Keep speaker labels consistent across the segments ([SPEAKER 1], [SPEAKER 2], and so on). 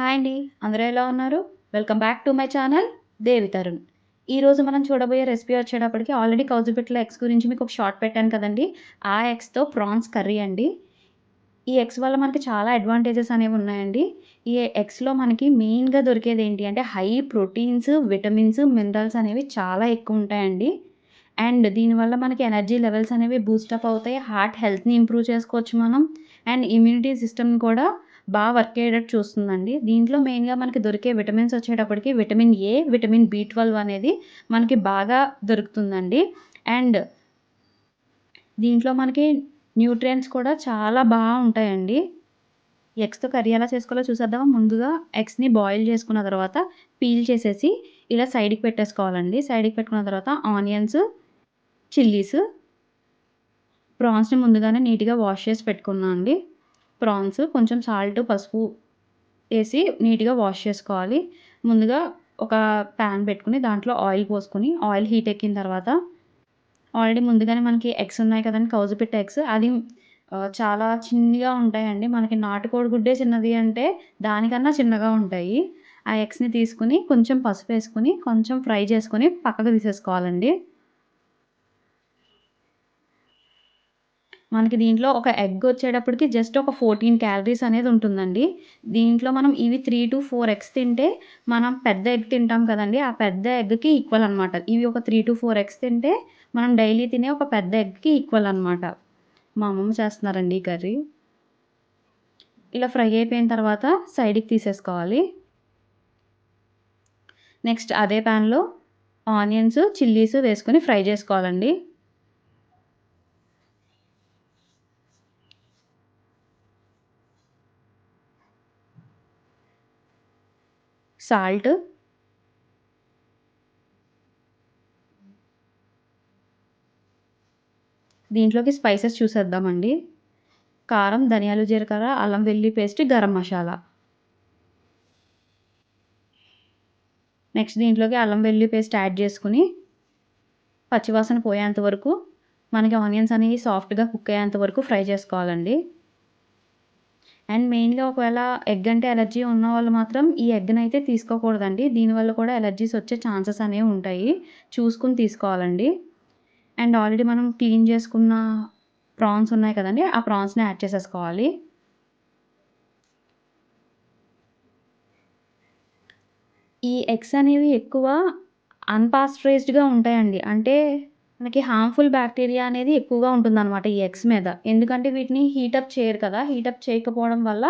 [SPEAKER 1] Hi అండి. అందరూ ఎలా ఉన్నారు? Welcome back to my channel Devi Tarun ఈరోజు మనం చూడబోయే రెసిపీ వచ్చేటప్పటికి ఆల్రెడీ కౌజుపెట్ల ఎగ్స్ గురించి మీకు ఒక షార్ట్ పెట్టాను కదండి. ఆ ఎగ్స్తో ప్రాన్స్ కర్రీ అండి. ఈ ఎగ్స్ వల్ల మనకి చాలా అడ్వాంటేజెస్ అనేవి ఉన్నాయండి. ఈ ఎగ్స్లో మనకి మెయిన్గా దొరికేది ఏంటి అంటే హై ప్రోటీన్స్ విటమిన్స్ మినరల్స్ అనేవి చాలా ఎక్కువ ఉంటాయండి. అండ్ దీనివల్ల మనకి ఎనర్జీ లెవెల్స్ అనేవి బూస్టప్ అవుతాయి. హార్ట్ హెల్త్ని ఇంప్రూవ్ చేసుకోవచ్చు మనం. అండ్ ఇమ్యూనిటీ సిస్టమ్ కూడా బాగా వర్క్ అయ్యేటట్టు చూస్తుందండి. దీంట్లో మెయిన్గా మనకి దొరికే విటమిన్స్ వచ్చేటప్పటికి vitamin A vitamin B twelve అనేది మనకి బాగా దొరుకుతుందండి. అండ్ దీంట్లో మనకి న్యూట్రియంట్స్ కూడా చాలా బాగా ఉంటాయండి. ఎగ్స్తో కర్రీ ఎలా చేసుకోవాలో చూసేద్దామా? ముందుగా ఎగ్స్ని బాయిల్ చేసుకున్న తర్వాత పీల్ చేసేసి ఇలా సైడ్కి పెట్టేసుకోవాలండి. సైడ్కి పెట్టుకున్న తర్వాత ఆనియన్స్ చిల్లీస్ ప్రాన్స్ని ముందుగానే నీట్గా వాష్ చేసి పెట్టుకున్నాను అండి ప్రాన్స్ కొంచెం సాల్ట్ పసుపు వేసి నీట్గా వాష్ చేసుకోవాలి. ముందుగా ఒక ప్యాన్ పెట్టుకుని దాంట్లో ఆయిల్ పోసుకొని ఆయిల్ హీట్ ఎక్కిన తర్వాత ఆల్రెడీ ముందుగానే మనకి ఎగ్స్ ఉన్నాయి కదండి కౌజు పిట్ట ఎగ్స్ అది చాలా చిన్నగా ఉంటాయండి. మనకి నాటుకోడి గుడ్డే చిన్నది అంటే దానికన్నా చిన్నగా ఉంటాయి. ఆ ఎగ్స్ని తీసుకుని కొంచెం పసుపు వేసుకుని కొంచెం ఫ్రై చేసుకొని పక్కకు తీసేసుకోవాలండి. మనకి దీంట్లో ఒక ఎగ్ వచ్చేటప్పటికి జస్ట్ ఒక ఫోర్టీన్ క్యాలరీస్ అనేది ఉంటుందండి. దీంట్లో మనం ఇవి త్రీ టు ఫోర్ ఎగ్స్ తింటే మనం పెద్ద ఎగ్ తింటాం కదండి. ఆ పెద్ద ఎగ్కి ఈక్వల్ అనమాట ఇవి ఒక త్రీ టు ఫోర్ ఎగ్స్ తింటే మనం డైలీ తినే ఒక పెద్ద ఎగ్కి ఈక్వల్ అనమాట మా అమ్మమ్మ చేస్తున్నారండి ఈ కర్రీ. ఇలా ఫ్రై అయిపోయిన తర్వాత సైడ్కి తీసేసుకోవాలి. నెక్స్ట్ అదే ప్యాన్లో ఆనియన్స్ చిల్లీస్ వేసుకొని ఫ్రై చేసుకోవాలండి. సాల్ట్. దీంట్లోకి స్పైసెస్ చూసేద్దామండి. కారం ధనియాలు జీలకర్ర అల్లం వెల్లి పేస్ట్ గరం మసాలా. నెక్స్ట్ దీంట్లోకి అల్లం వెల్లి పేస్ట్ యాడ్ చేసుకుని పచ్చివాసన పోయేంత వరకు మనకి ఆనియన్స్ అనేవి సాఫ్ట్గా కుక్ అయ్యేంత వరకు ఫ్రై చేసుకోవాలండి. అండ్ మెయిన్గా ఒకవేళ ఎగ్ అంటే ఎలర్జీ ఉన్న వాళ్ళు మాత్రం ఈ ఎగ్ని అయితే తీసుకోకూడదండి దీనివల్ల కూడా ఎలర్జీస్ వచ్చే ఛాన్సెస్ అనేవి ఉంటాయి. చూసుకుని తీసుకోవాలండి. అండ్ ఆల్రెడీ మనం క్లీన్ చేసుకున్న ప్రాన్స్ ఉన్నాయి కదండి ఆ ప్రాన్స్ని యాడ్ చేసేసుకోవాలి. ఈ ఎగ్స్ అనేవి ఎక్కువ అన్పాస్టరైజ్డ్గా ఉంటాయండి. అంటే మనకి హార్మ్ఫుల్ బ్యాక్టీరియా అనేది ఎక్కువగా ఉంటుందన్నమాట ఈ ఎగ్స్ మీద. ఎందుకంటే వీటిని హీటప్ చేయరు కదా. హీటప్ చేయకపోవడం వల్ల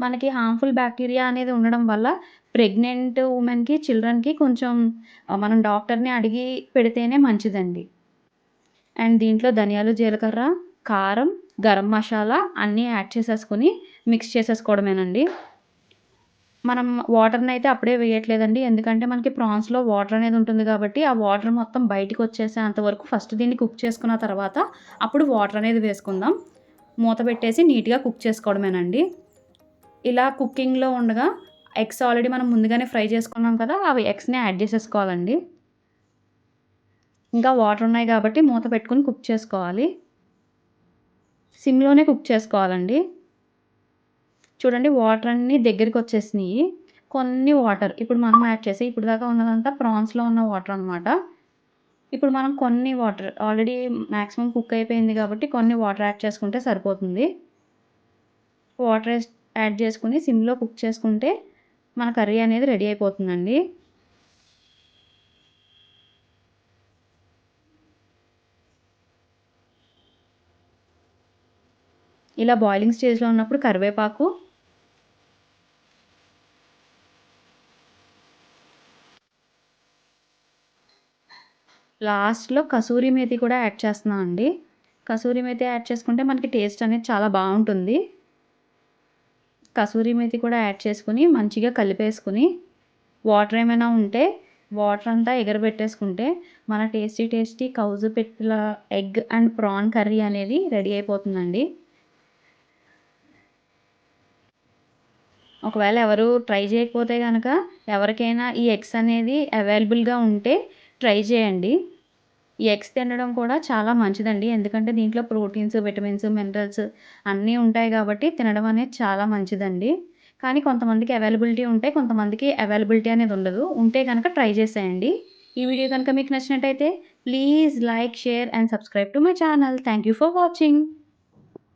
[SPEAKER 1] మనకి హార్మ్ఫుల్ బ్యాక్టీరియా అనేది ఉండడం వల్ల ప్రెగ్నెంట్ ఉమెన్కి చిల్డ్రన్కి కొంచెం మనం డాక్టర్ని అడిగి పెడితేనే మంచిదండి. అండ్ దీంట్లో ధనియాలు జీలకర్ర కారం గరం మసాలా అన్నీ యాడ్ చేసేసుకొని మిక్స్ చేసేసుకోవడమేనండి. మనం వాటర్ని అయితే అప్పుడే వేయట్లేదండి. ఎందుకంటే మనకి ప్రాన్స్లో వాటర్ అనేది ఉంటుంది కాబట్టి ఆ వాటర్ మొత్తం బయటికి వచ్చేసేంత వరకు ఫస్ట్ దీన్ని కుక్ చేసుకున్న తర్వాత అప్పుడు వాటర్ అనేది వేసుకుందాం. మూత పెట్టేసి నీట్గా కుక్ చేసుకోవడమేనండి. ఇలా కుకింగ్లో ఉండగా ఎగ్స్ ఆల్రెడీ మనం ముందుగానే ఫ్రై చేసుకున్నాం కదా అవి ఎగ్స్ని యాడ్ చేసేసుకోవాలండి. ఇంకా వాటర్ ఉన్నాయి కాబట్టి మూత పెట్టుకుని కుక్ చేసుకోవాలి. సిమ్లోనే కుక్ చేసుకోవాలండి. చూడండి వాటర్ అన్నీ దగ్గరికి వచ్చేసినాయి. కొన్ని వాటర్ ఇప్పుడు మనం యాడ్ చేసి ఇప్పుడు దాకా ఉన్నదంతా ప్రాన్స్లో ఉన్న వాటర్ అనమాట ఇప్పుడు మనం కొన్ని వాటర్ ఆల్రెడీ మ్యాక్సిమం కుక్ అయిపోయింది కాబట్టి కొన్ని వాటర్ యాడ్ చేసుకుంటే సరిపోతుంది. వాటర్ యాడ్ చేసుకుని సిమ్లో కుక్ చేసుకుంటే మన కర్రీ అనేది రెడీ అయిపోతుందండి. ఇలా బాయిలింగ్ స్టేజ్లో ఉన్నప్పుడు కరివేపాకు లాస్ట్లో కసూరి మేతి కూడా యాడ్ చేస్తున్నాం అండి. కసూరి మేతి యాడ్ చేసుకుంటే మనకి టేస్ట్ అనేది చాలా బాగుంటుంది. కసూరి మేతి కూడా యాడ్ చేసుకుని మంచిగా కలిపేసుకుని వాటర్ ఏమైనా ఉంటే వాటర్ అంతా ఎగరబెట్టేసుకుంటే మన టేస్టీ టేస్టీ కౌజు పెట్టిల ఎగ్ అండ్ ప్రాన్ కర్రీ అనేది రెడీ అయిపోతుందండి. ఒకవేళ ఎవరు ట్రై చేయకపోతే కనుక ఎవరికైనా ఈ ఎగ్స్ అనేది అవైలబుల్గా ఉంటే ట్రై చేయండి ఈ ఎగ్స్ తినడం కూడా చాలా మంచిదండి ఎందుకంటే దీంట్లో ప్రోటీన్స్ విటమిన్స్ మినరల్స్ అన్నీ ఉంటాయి కాబట్టి తినడం అనేది చాలా మంచిదండి కానీ కొంతమందికి అవైలబిలిటీ ఉంటాయి. కొంతమందికి అవైలబిలిటీ అనేది ఉండదు. ఉంటే కనుక ట్రై చేసేయండి. ఈ వీడియో కనుక మీకు నచ్చినట్టయితే please like, share and subscribe to my channel. Thank you for watching.